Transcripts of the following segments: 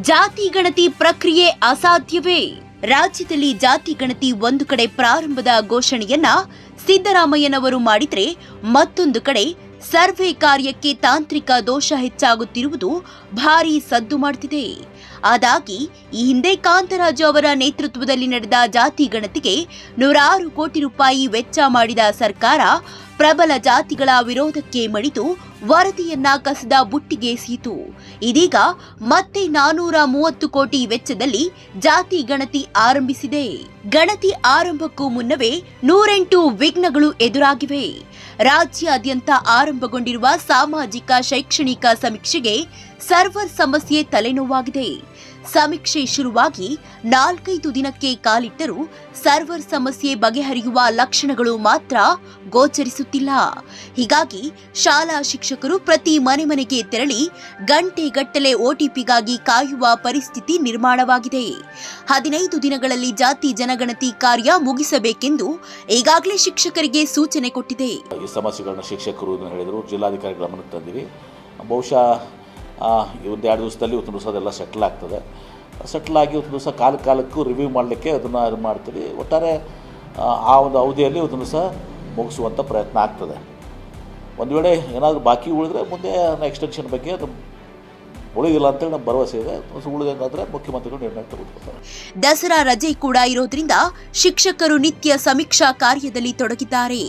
ಜಾತಿ ಗಣತಿ ಪ್ರಕ್ರಿಯೆ ಅಸಾಧ್ಯವೇ? ರಾಜ್ಯದಲ್ಲಿ ಜಾತಿ ಗಣತಿ ಒಂದು ಕಡೆ ಪ್ರಾರಂಭದ ಘೋಷಣೆಯನ್ನ ಸಿದ್ದರಾಮಯ್ಯನವರು ಮಾಡಿದರೆ ಮತ್ತೊಂದು ಕಡೆ ಸರ್ವೆ ಕಾರ್ಯಕ್ಕೆ ತಾಂತ್ರಿಕ ದೋಷ ಹೆಚ್ಚಾಗುತ್ತಿರುವುದು ಭಾರೀ ಸದ್ದು ಮಾಡುತ್ತಿದೆ ಅದಾಗಿ ಈ ಹಿಂದೆ ಕಾಂತರಾಜು ಅವರ ನೇತೃತ್ವದಲ್ಲಿ ನಡೆದ ಜಾತಿ ಗಣತಿಗೆ ನೂರಾರು ಕೋಟಿ ರೂಪಾಯಿ ವೆಚ್ಚ ಮಾಡಿದ ಸರ್ಕಾರ ಪ್ರಬಲ ಜಾತಿಗಳ ವಿರೋಧಕ್ಕೆ ಮಣಿದು ವರದಿಯನ್ನ ಕಸದ ಬುಟ್ಟಿಗೆ ಸೀತು. ಇದೀಗ ಮತ್ತೆ ನಾನೂರ ಮೂವತ್ತು ಕೋಟಿ ವೆಚ್ಚದಲ್ಲಿ ಜಾತಿ ಗಣತಿ ಆರಂಭಿಸಿದೆ. ಗಣತಿ ಆರಂಭಕ್ಕೂ ಮುನ್ನವೇ ನೂರೆಂಟು ವಿಘ್ನಗಳು ಎದುರಾಗಿವೆ. ರಾಜ್ಯಾದ್ಯಂತ ಆರಂಭಗೊಂಡಿರುವ ಸಾಮಾಜಿಕ ಶೈಕ್ಷಣಿಕ ಸಮೀಕ್ಷೆಗೆ ಸರ್ವರ್ ಸಮಸ್ಯೆ ತಲೆನೋವಾಗಿದೆ. ಸಮೀಕ್ಷೆ ಶುರುವಾಗಿ ನಾಲ್ಕೈದು ದಿನಕ್ಕೆ ಕಾಲಿಟ್ಟರೂ ಸರ್ವರ್ ಸಮಸ್ಯೆ ಬಗೆಹರಿಯುವ ಲಕ್ಷಣಗಳು ಮಾತ್ರ ಗೋಚರಿಸುತ್ತಿಲ್ಲ. ಹೀಗಾಗಿ ಶಾಲಾ ಶಿಕ್ಷಕರು ಪ್ರತಿ ಮನೆ ಮನೆಗೆ ತೆರಳಿ ಗಂಟೆಗಟ್ಟಲೆ ಓಟಿಪಿಗಾಗಿ ಕಾಯುವ ಪರಿಸ್ಥಿತಿ ನಿರ್ಮಾಣವಾಗಿದೆ. ಹದಿನೈದು ದಿನಗಳಲ್ಲಿ ಜಾತಿ ಜನಗಣತಿ ಕಾರ್ಯ ಮುಗಿಸಬೇಕೆಂದು ಈಗಾಗಲೇ ಶಿಕ್ಷಕರಿಗೆ ಸೂಚನೆ ಕೊಟ್ಟಿದೆ. ಈ ಸಮಸ್ಯೆಗಳನ್ನು ಶಿಕ್ಷಕರು ಹೇಳಿದರು ಜಿಲ್ಲಾಧಿಕಾರಿ ಗಮನಕ್ಕೆ ತಂದಿವಿ ಬಹುಶಃ ಒಂದು ಎರಡು ದಿವಸದಲ್ಲಿ ಒಂದು ದಿವಸ ಅದೆಲ್ಲ ಸೆಟ್ಲ್ ಆಗ್ತದೆ. ಸೆಟ್ಲ್ ಆಗಿ ಇವತ್ತು ದಿವಸ ಕಾಲ ಕಾಲಕ್ಕೂ ರಿವ್ಯೂ ಮಾಡಲಿಕ್ಕೆ ಅದನ್ನು ಇದು ಮಾಡ್ತೀವಿ. ಒಟ್ಟಾರೆ ಆ, ಆ ಒಂದು ಅವಧಿಯಲ್ಲಿ ಒಂದು ದಿವಸ ಮುಗಿಸುವಂಥ ಪ್ರಯತ್ನ ಆಗ್ತದೆ. ಒಂದು ವೇಳೆ ಏನಾದರೂ ಬಾಕಿ ಉಳಿದ್ರೆ ಮುಂದೆ ಎಕ್ಸ್ಟೆನ್ಷನ್ ಬಗ್ಗೆ ಅದು ಉಳಿದಿಲ್ಲ ಅಂತೇಳಿ ನಮ್ಮ ಭರವಸೆ ಇದೆ. ಉಳಿದಂಗಾದ್ರೆ ಮುಖ್ಯಮಂತ್ರಿಗಳು ನಿರ್ಣಯ ತೆಗೆದುಕೊಳ್ತಾರೆ. ದಸರಾ ರಜೆ ಕೂಡ ಇರೋದ್ರಿಂದ ಶಿಕ್ಷಕರು ನಿತ್ಯ ಸಮೀಕ್ಷಾ ಕಾರ್ಯದಲ್ಲಿ ತೊಡಗಿದ್ದಾರೆ.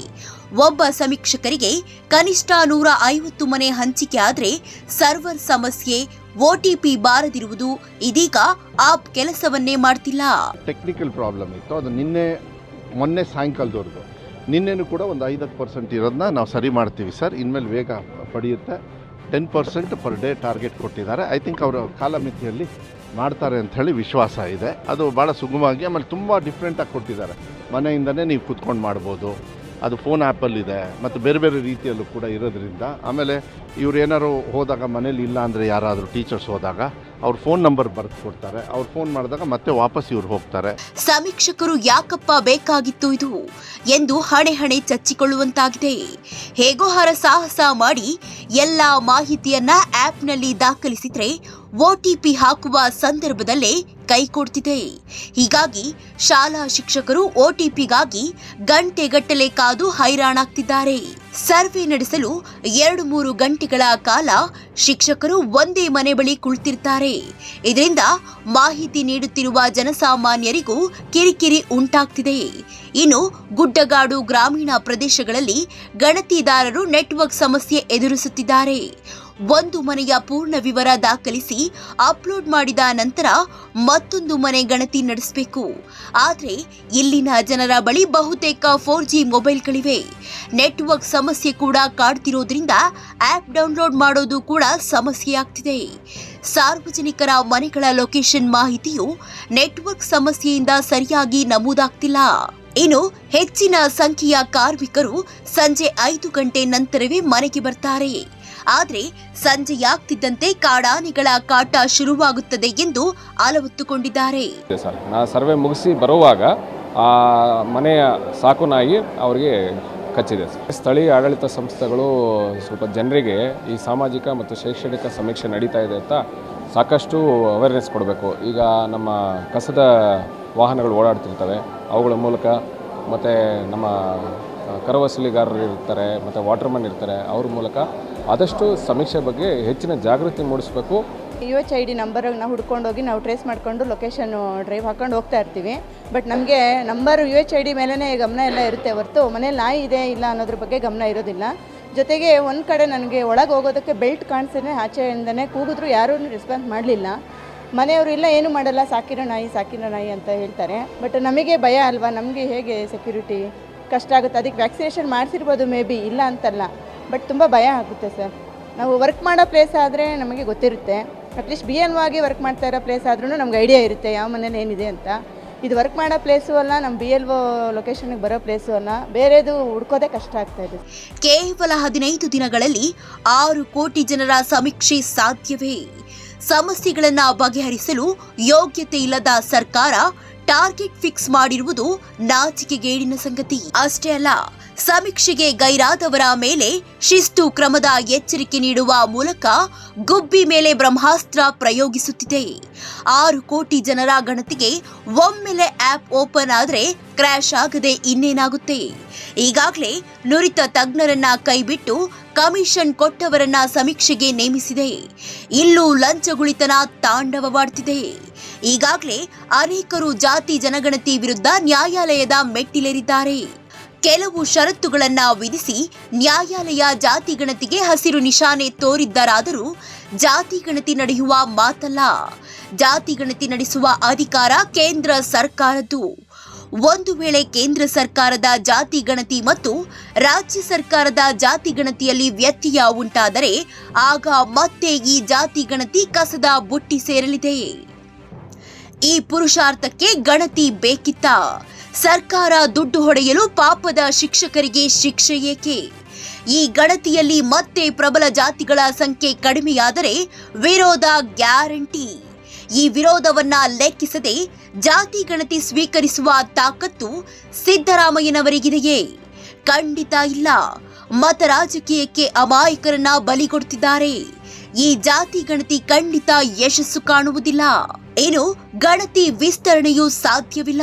ಒಬ್ಬ ಸಮೀಕ್ಷಕರಿಗೆ ಕನಿಷ್ಠ ನೂರ ಐವತ್ತು ಮನೆ ಹಂಚಿಕೆ ಆದರೆ ಸರ್ವರ್ ಸಮಸ್ಯೆ ಓಟಿಪಿ ಬಾರದಿರುವುದು ಇದೀಗ ಆಪ್ ಕೆಲಸವನ್ನೇ ಮಾಡ್ತಿಲ್ಲ. ಟೆಕ್ನಿಕಲ್ ಪ್ರಾಬ್ಲಮ್ ಇತ್ತು. ಅದು ನಿನ್ನೆ ಮೊನ್ನೆ ಸಾಯಂಕಾಲದವರೆಗೂ. ನಿನ್ನೆನೂ ಕೂಡ ಒಂದು ಐದತ್ತು ಪರ್ಸೆಂಟ್ ಇರೋದನ್ನ ನಾವು ಸರಿ ಮಾಡ್ತೀವಿ ಸರ್. ಇನ್ಮೇಲೆ ವೇಗ ಪಡೆಯುತ್ತೆ. Ten percent per day target ಕೊಟ್ಟಿದ್ದಾರೆ. ಐ ಥಿಂಕ್ ಅವರು ಕಾಲಮಿತಿಯಲ್ಲಿ ಮಾಡ್ತಾರೆ ಅಂತ ಹೇಳಿ ವಿಶ್ವಾಸ ಇದೆ. ಅದು ಭಾಳ ಸುಗಮವಾಗಿ ಆಮೇಲೆ ತುಂಬ ಡಿಫ್ರೆಂಟಾಗಿ ಕೊಟ್ಟಿದ್ದಾರೆ. ಮನೆಯಿಂದನೇ ನೀವು ಕುತ್ಕೊಂಡು ಮಾಡ್ಬೋದು. ಅದು ಫೋನ್ ಆ್ಯಪಲ್ಲಿದೆ ಮತ್ತು ಬೇರೆ ಬೇರೆ ರೀತಿಯಲ್ಲೂ ಕೂಡ ಇರೋದ್ರಿಂದ. ಆಮೇಲೆ ಇವ್ರು ಏನಾರು ಹೋದಾಗ ಮನೇಲಿ ಇಲ್ಲ ಅಂದರೆ ಯಾರಾದರೂ ಟೀಚರ್ಸ್ ಹೋದಾಗ ಅವ್ರ ಫೋನ್ ನಂಬರ್ ಬರೆದು ಕೊಡ್ತಾರೆ. ಅವ್ರು ಫೋನ್ ಮಾಡಿದಾಗ ಮತ್ತೆ ವಾಪಸ್ ಇವ್ರು ಹೋಗ್ತಾರೆ. ಸಮೀಕ್ಷಕರು ಯಾಕಪ್ಪ ಬೇಕಾಗಿತ್ತು ಇದು? ಎಂದು ಹಣೆ ಹಣೆ ಚಚ್ಚಿಕೊಳ್ಳುವಂತಾಗಿದೆ. ಹೇಗೋ ಹರ ಸಾಹಸ ಮಾಡಿ ಎಲ್ಲಾ ಮಾಹಿತಿಯನ್ನ ಆಪ್ನಲ್ಲಿ ದಾಖಲಿಸಿದ್ರೆ ಒಟಿಪಿ ಹಾಕುವ ಸಂದರ್ಭದಲ್ಲೇ ಕೈ ಕೊಡ್ತಿದೆ. ಹೀಗಾಗಿ ಶಾಲಾ ಶಿಕ್ಷಕರು ಒಟಿಪಿಗಾಗಿ ಗಂಟೆಗಟ್ಟಲೆ ಕಾದು ಹೈರಾಣಾಗ್ತಿದ್ದಾರೆ. ಸರ್ವೆ ನಡೆಸಲು ಎರಡು ಮೂರು ಗಂಟೆಗಳ ಕಾಲ ಶಿಕ್ಷಕರು ಒಂದೇ ಮನೆ ಬಳಿ ಕುಳಿತಿರ್ತಾರೆ. ಇದರಿಂದ ಮಾಹಿತಿ ನೀಡುತ್ತಿರುವ ಜನಸಾಮಾನ್ಯರಿಗೂ ಕಿರಿಕಿರಿ ಉಂಟಾಗ್ತಿದೆ. ಇನ್ನು ಗುಡ್ಡಗಾಡು ಗ್ರಾಮೀಣ ಪ್ರದೇಶಗಳಲ್ಲಿ ಗಣತಿದಾರರು ನೆಟ್ವರ್ಕ್ ಸಮಸ್ಯೆ ಎದುರಿಸುತ್ತಿದ್ದಾರೆ. ಒಂದು ಮನೆಯ ಪೂರ್ಣ ವಿವರ ದಾಖಲಿಸಿ ಅಪ್ಲೋಡ್ ಮಾಡಿದ ನಂತರ ಮತ್ತೊಂದು ಮನೆ ಗಣತಿ ನಡೆಸಬೇಕು. ಆದರೆ ಇಲ್ಲಿನ ಜನರ ಬಳಿ ಬಹುತೇಕ ಫೋರ್ ಜಿ ಮೊಬೈಲ್ಗಳಿವೆ. ನೆಟ್ವರ್ಕ್ ಸಮಸ್ಯೆ ಕೂಡ ಕಾಡ್ತಿರೋದ್ರಿಂದ ಆಪ್ ಡೌನ್ಲೋಡ್ ಮಾಡೋದು ಕೂಡ ಸಮಸ್ಯೆಯಾಗ್ತಿದೆ ಸಾರ್ವಜನಿಕರ ಮನೆಗಳ ಲೊಕೇಶನ್ ಮಾಹಿತಿಯು ನೆಟ್ವರ್ಕ್ ಸಮಸ್ಯೆಯಿಂದ ಸರಿಯಾಗಿ ನಮೂದಾಗ್ತಿಲ್ಲ. ಇನ್ನು ಹೆಚ್ಚಿನ ಸಂಖ್ಯೆಯ ಕಾರ್ಮಿಕರು ಸಂಜೆ ಐದು ಗಂಟೆ ನಂತರವೇ ಮನೆಗೆ ಬರ್ತಾರೆ. ಆದರೆ ಸಂಜೆಯಾಗ್ತಿದ್ದಂತೆ ಕಾಡಾನೆಗಳ ಕಾಟ ಶುರುವಾಗುತ್ತದೆ ಎಂದು ಅಲವತ್ತುಕೊಂಡಿದ್ದಾರೆ ನಾ ಸರ್ವೆ ಮುಗಿಸಿ ಬರುವಾಗ ಆ ಮನೆಯ ಸಾಕು ನಾಯಿ ಅವರಿಗೆ ಕಚ್ಚಿದೆ ಸ್ಥಳೀಯ ಆಡಳಿತ ಸಂಸ್ಥೆಗಳು ಸ್ವಲ್ಪ ಜನರಿಗೆ ಈ ಸಾಮಾಜಿಕ ಮತ್ತು ಶೈಕ್ಷಣಿಕ ಸಮೀಕ್ಷೆ ನಡೀತಾ ಇದೆ ಅಂತ ಸಾಕಷ್ಟು ಅವೇರ್ನೆಸ್ ಕೊಡಬೇಕು. ಈಗ ನಮ್ಮ ಕಸದ ವಾಹನಗಳು ಓಡಾಡ್ತಿರ್ತವೆ. ಅವುಗಳ ಮೂಲಕ ಮತ್ತು ನಮ್ಮ ಕರವಸೂಲಿಗಾರರು ಇರ್ತಾರೆ, ಮತ್ತು ವಾಟರ್ಮನ್ ಇರ್ತಾರೆ, ಅವ್ರ ಮೂಲಕ ಆದಷ್ಟು ಸಮೀಕ್ಷೆ ಬಗ್ಗೆ ಹೆಚ್ಚಿನ ಜಾಗೃತಿ ಮೂಡಿಸಬೇಕು. ಯು ಎಚ್ ಐ ಡಿ ನಂಬರಾಗಿ ನಾವು ಹುಡ್ಕೊಂಡೋಗಿ ನಾವು ಟ್ರೇಸ್ ಮಾಡಿಕೊಂಡು ಲೊಕೇಶನ್ನು ಡ್ರೈವ್ ಹಾಕ್ಕೊಂಡು ಹೋಗ್ತಾ ಇರ್ತೀವಿ. ಬಟ್ ನಮಗೆ number U H I D ಮೇಲೇ ಗಮನ ಎಲ್ಲ ಇರುತ್ತೆ ಹೊರತು ಮನೇಲಿ ನಾಯಿ ಇದೆ ಇಲ್ಲ ಅನ್ನೋದ್ರ ಬಗ್ಗೆ ಗಮನ ಇರೋದಿಲ್ಲ. ಜೊತೆಗೆ ಒಂದು ಕಡೆ ನನಗೆ ಒಳಗೆ ಹೋಗೋದಕ್ಕೆ ಬೆಲ್ಟ್ ಕಾಣಿಸ್ತೇನೆ ಆಚೆಯಿಂದನೇ ಕೂಗಿದ್ರು ಯಾರೂ ರೆಸ್ಪಾನ್ಸ್ ಮಾಡಲಿಲ್ಲ. ಮನೆಯವರು ಇಲ್ಲ, ಏನು ಮಾಡಲ್ಲ, ಸಾಕಿರೋ ನಾಯಿ ಸಾಕಿರೋ ನಾಯಿ ಅಂತ ಹೇಳ್ತಾರೆ. ಬಟ್ ನಮಗೆ ಭಯ ಅಲ್ವಾ? ನಮಗೆ ಹೇಗೆ ಸೆಕ್ಯೂರಿಟಿ ಕಷ್ಟ ಆಗುತ್ತೆ? ಅದಕ್ಕೆ ವ್ಯಾಕ್ಸಿನೇಷನ್ ಮಾಡಿಸಿರ್ಬೋದು ಮೇ ಬಿ ಇಲ್ಲ ಅಂತಲ್ಲ. ಬಟ್ ತುಂಬ ಭಯ ಆಗುತ್ತೆ ಸರ್ ನಾವು ವರ್ಕ್ ಮಾಡೋ ಪ್ಲೇಸ್ ಆದರೆ ನಮಗೆ ಗೊತ್ತಿರುತ್ತೆ. ಅಟ್ಲೀಸ್ಟ್ ಬಿ ಎನ್ ಆಗಿ ವರ್ಕ್ ಮಾಡ್ತಾ ಇರೋ ಪ್ಲೇಸ್ ಆದ್ರೂ ನಮ್ಗೆ ಐಡಿಯಾ ಇರುತ್ತೆ, ಯಾವ ಮನೇಲಿ ಏನಿದೆ ಅಂತ. ಇದು ವರ್ಕ್ ಮಾಡೋ ಪ್ಲೇಸು ಅಲ್ಲ ನಮ್ಮ ಬಿ ಎಲ್ ಒ ಲೊಕೇಶನ್ಗೆ ಬರೋ ಪ್ಲೇಸು ಅಲ್ಲ. ಬೇರೆದು ಹುಡ್ಕೋದೇ ಕಷ್ಟ ಆಗ್ತಾ ಇದೆ. ಕೇವಲ ಹದಿನೈದು ದಿನಗಳಲ್ಲಿ ಆರು ಕೋಟಿ ಜನರ ಸಮೀಕ್ಷೆ ಸಾಧ್ಯವೇ? ಸಮಸ್ಯೆಗಳನ್ನ ಬಗೆಹರಿಸಲು ಯೋಗ್ಯತೆ ಇಲ್ಲದ ಸರ್ಕಾರ ಟಾರ್ಗೆಟ್ ಫಿಕ್ಸ್ ಮಾಡಿರುವುದು ನಾಚಿಕೆಗೇಡಿನ ಸಂಗತಿ. ಅಷ್ಟೇ ಅಲ್ಲ, ಸಮೀಕ್ಷೆಗೆ ಗೈರಾದವರ ಮೇಲೆ ಶಿಸ್ತು ಕ್ರಮದ ಎಚ್ಚರಿಕೆ ನೀಡುವ ಮೂಲಕ ಗುಬ್ಬಿ ಮೇಲೆ ಬ್ರಹ್ಮಾಸ್ತ್ರ ಪ್ರಯೋಗಿಸುತ್ತಿದೆ. ಆರು ಕೋಟಿ ಜನರ ಗಣತಿಗೆ ಒಮ್ಮೆಲೆ ಆಪ್ ಓಪನ್ ಆದರೆ ಕ್ರ್ಯಾಶ್ ಆಗದೆ ಇನ್ನೇನಾಗುತ್ತೆ? ಈಗಾಗಲೇ ನುರಿತ ತಜ್ಞರನ್ನ ಕೈಬಿಟ್ಟು ಕಮಿಷನ್ ಕೊಟ್ಟವರನ್ನ ಸಮೀಕ್ಷೆಗೆ ನೇಮಿಸಿದೆ. ಇಲ್ಲೂ ಲಂಚಗುಳಿತನ ತಾಂಡವವಾಡ್ತಿದೆ ಈಗಾಗಲೇ ಅನೇಕರು ಜಾತಿ ಜನಗಣತಿ ವಿರುದ್ಧ ನ್ಯಾಯಾಲಯದ ಮೆಟ್ಟಿಲೇರಿದ್ದಾರೆ. ಕೆಲವು ಷರತ್ತುಗಳನ್ನ ವಿಧಿಸಿ ನ್ಯಾಯಾಲಯ ಜಾತಿ ಗಣತಿಗೆ ಹಸಿರು ನಿಶಾನೆ ತೋರಿದ್ದರಾದರೂ ಜಾತಿ ಗಣತಿ ನಡೆಯುವ ಮಾತಲ್ಲ. ಜಾತಿ ಗಣತಿ ನಡೆಸುವ ಅಧಿಕಾರ ಕೇಂದ್ರ ಸರ್ಕಾರದ್ದು. ಒಂದು ವೇಳೆ ಕೇಂದ್ರ ಸರ್ಕಾರದ ಜಾತಿ ಗಣತಿ ಮತ್ತು ರಾಜ್ಯ ಸರ್ಕಾರದ ಜಾತಿ ಗಣತಿಯಲ್ಲಿ ವ್ಯತ್ಯಯ ಉಂಟಾದರೆ ಆಗ ಮತ್ತೆ ಈ ಜಾತಿ ಗಣತಿ ಕಸದ ಬುಟ್ಟಿ ಸೇರಲಿದೆ. ಈ ಪುರುಷಾರ್ಥಕ್ಕೆ ಗಣತಿ ಬೇಕಿತ್ತ? ಸರ್ಕಾರ ದುಡ್ಡು ಹೊಡೆಯಲು ಪಾಪದ ಶಿಕ್ಷಕರಿಗೆ ಶಿಕ್ಷೆ ಏಕೆ? ಈ ಗಣತಿಯಲ್ಲಿ ಮತ್ತೆ ಪ್ರಬಲ ಜಾತಿಗಳ ಸಂಖ್ಯೆ ಕಡಿಮೆಯಾದರೆ ವಿರೋಧ ಗ್ಯಾರಂಟಿ. ಈ ವಿರೋಧವನ್ನ ಲೆಕ್ಕಿಸದೆ ಜಾತಿ ಗಣತಿ ಸ್ವೀಕರಿಸುವ ತಾಕತ್ತು ಸಿದ್ದರಾಮಯ್ಯನವರಿಗಿದೆಯೇ? ಖಂಡಿತ ಇಲ್ಲ. ಮತ ರಾಜಕೀಯಕ್ಕೆ ಅಮಾಯಕರನ್ನ ಬಲಿ ಕೊಡ್ತಿದ್ದಾರೆ. ಈ ಜಾತಿ ಗಣತಿ ಖಂಡಿತ ಯಶಸ್ಸು ಕಾಣುವುದಿಲ್ಲ. ಏನು, ಗಣತಿ ವಿಸ್ತರಣೆಯೂ ಸಾಧ್ಯವಿಲ್ಲ.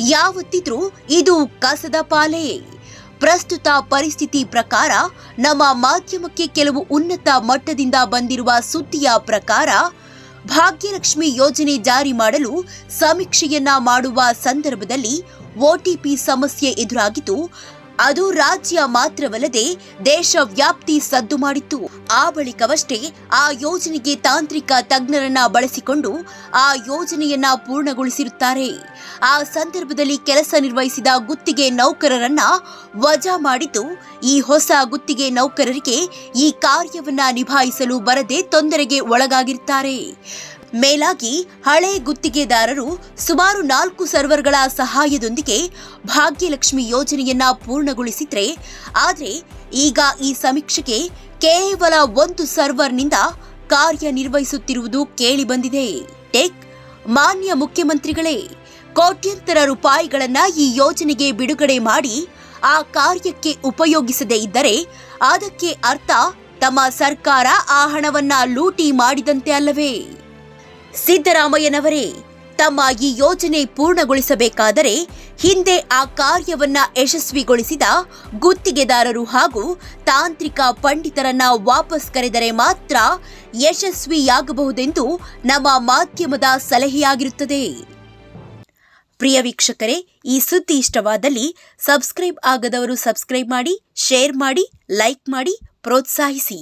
ಯಾವತ್ತಿದ್ರೂ ಇದು ಕಸದ ಪಾಲೆ. ಪ್ರಸ್ತುತ ಪರಿಸ್ಥಿತಿ ಪ್ರಕಾರ ನಮ್ಮ ಮಾಧ್ಯಮಕ್ಕೆ ಕೆಲವು ಉನ್ನತ ಮಟ್ಟದಿಂದ ಬಂದಿರುವ ಸುದ್ದಿಯ ಪ್ರಕಾರ ಭಾಗ್ಯಲಕ್ಷ್ಮಿ ಯೋಜನೆ ಜಾರಿ ಮಾಡಲು ಸಮೀಕ್ಷೆಯನ್ನ ಮಾಡುವ ಸಂದರ್ಭದಲ್ಲಿ ಒಟಿಪಿ ಸಮಸ್ಯೆ ಎದುರಾಗಿದ್ದು ಅದು ರಾಜ್ಯ ಮಾತ್ರವಲ್ಲದೆ ದೇಶವ್ಯಾಪ್ತಿ ಸದ್ದು ಮಾಡಿತ್ತು. ಆ ಬಳಿಕವಷ್ಟೇ ಆ ಯೋಜನೆಗೆ ತಾಂತ್ರಿಕ ತಜ್ಞರನ್ನ ಬಳಸಿಕೊಂಡು ಆ ಯೋಜನೆಯನ್ನ ಪೂರ್ಣಗೊಳಿಸಿರುತ್ತಾರೆ. ಆ ಸಂದರ್ಭದಲ್ಲಿ ಕೆಲಸ ನಿರ್ವಹಿಸಿದ ಗುತ್ತಿಗೆ ನೌಕರರನ್ನ ವಜಾ ಮಾಡಿದ್ದು, ಈ ಹೊಸ ಗುತ್ತಿಗೆ ನೌಕರರಿಗೆ ಈ ಕಾರ್ಯವನ್ನ ನಿಭಾಯಿಸಲು ಬರದೆ ತೊಂದರೆಗೆ ಒಳಗಾಗಿರುತ್ತಾರೆ. ಮೇಲಾಗಿ ಹಳೆ ಗುತ್ತಿಗೆದಾರರು ಸುಮಾರು ನಾಲ್ಕು ಸರ್ವರ್ಗಳ ಸಹಾಯದೊಂದಿಗೆ ಭಾಗ್ಯಲಕ್ಷ್ಮಿ ಯೋಜನೆಯನ್ನ ಪೂರ್ಣಗೊಳಿಸಿದ್ರೆ, ಆದರೆ ಈಗ ಈ ಸಮೀಕ್ಷೆಗೆ ಕೇವಲ ಒಂದು ಸರ್ವರ್ನಿಂದ ಕಾರ್ಯನಿರ್ವಹಿಸುತ್ತಿರುವುದು ಕೇಳಿಬಂದಿದೆ. ಟೆಕ್, ಮಾನ್ಯ ಮುಖ್ಯಮಂತ್ರಿಗಳೇ, ಕೋಟ್ಯಂತರ ರೂಪಾಯಿಗಳನ್ನ ಈ ಯೋಜನೆಗೆ ಬಿಡುಗಡೆ ಮಾಡಿ ಆ ಕಾರ್ಯಕ್ಕೆ ಉಪಯೋಗಿಸದೇ ಇದ್ದರೆ ಅದಕ್ಕೆ ಅರ್ಥ ತಮ್ಮ ಸರ್ಕಾರ ಆ ಹಣವನ್ನ ಲೂಟಿ ಮಾಡಿದಂತೆ ಅಲ್ಲವೇ? ಸಿದ್ದರಾಮಯ್ಯನವರೇ, ತಮ್ಮ ಈ ಯೋಜನೆ ಪೂರ್ಣಗೊಳಿಸಬೇಕಾದರೆ ಹಿಂದೆ ಆ ಕಾರ್ಯವನ್ನ ಯಶಸ್ವಿಗೊಳಿಸಿದ ಗುತ್ತಿಗೆದಾರರು ಹಾಗೂ ತಾಂತ್ರಿಕ ಪಂಡಿತರನ್ನ ವಾಪಸ್ ಕರೆದರೆ ಮಾತ್ರ ಯಶಸ್ವಿಯಾಗಬಹುದೆಂದು ನಮ್ಮ ಮಾಧ್ಯಮದ ಸಲಹೆಯಾಗಿರುತ್ತದೆ. ಪ್ರಿಯ ವೀಕ್ಷಕರೇ, ಈ ಸುದ್ದಿ ಇಷ್ಟವಾದಲ್ಲಿ ಸಬ್ಸ್ಕ್ರೈಬ್ ಆಗದವರು ಸಬ್ಸ್ಕ್ರೈಬ್ ಮಾಡಿ, ಶೇರ್ ಮಾಡಿ, ಲೈಕ್ ಮಾಡಿ, ಪ್ರೋತ್ಸಾಹಿಸಿ.